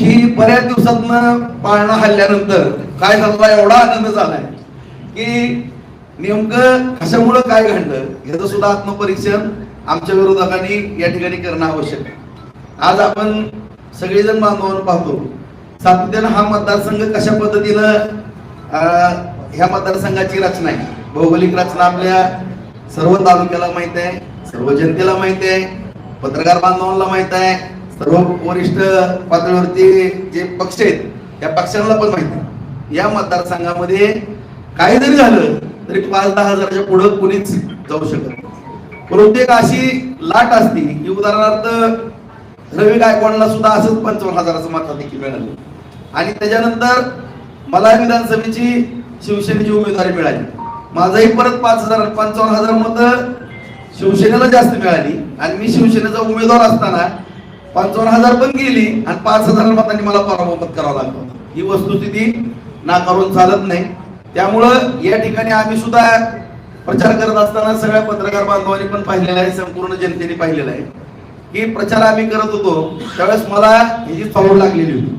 की बऱ्याच दिवसातनं पाळणा हल्ल्यानंतर काय झाला एवढा आनंद झालाय की नेमकं कशामुळं काय घडलं याचं सुद्धा आत्मपरीक्षण आमच्या विरोधकांनी या ठिकाणी करणं आवश्यक आहे. आज आपण सगळेजण बांधवांना पाहतो सातत्यानं हा मतदारसंघ कशा पद्धतीनं ह्या मतदारसंघाची रचना आहे. भौगोलिक रचना आपल्या सर्व तालुक्याला माहीत आहे सर्व जनतेला माहीत आहे पत्रकार बांधवांना माहीत आहे सर्व वरिष्ठ पातळीवरती जे पक्ष आहेत त्या पक्षांना पण माहिती या मतदारसंघामध्ये काही जरी झालं तरी पाच दहा हजाराच्या पुढं कोणीच जाऊ शकत नाही. परंतु एक अशी लाट असती की उदाहरणार्थ रवी गायकवाडला सुद्धा असंच पंचावन्न हजाराचं मताधिक्य मिळालं. आणि त्याच्यानंतर मला विधानसभेची शिवसेनेची उमेदवारी मिळाली. माझाही परत पाच हजार पंचावन्न हजार मतं शिवसेनेला जास्त मिळाली. आणि मी शिवसेनेचा उमेदवार असताना पंचावन्न हजार पण गेली आणि पाच हजार मतांनी मला पराभूत करावं लागलं. ही वस्तुस्थिती नाकारून चालत नाही. त्यामुळं या ठिकाणी आम्ही सुद्धा प्रचार करत असताना सगळ्या पत्रकार बांधवांनी पण पाहिलेला आहे संपूर्ण जनतेने पाहिलेला आहे. की प्रचार आम्ही करत होतो त्यावेळेस मला ह्याची चावड लागलेली होती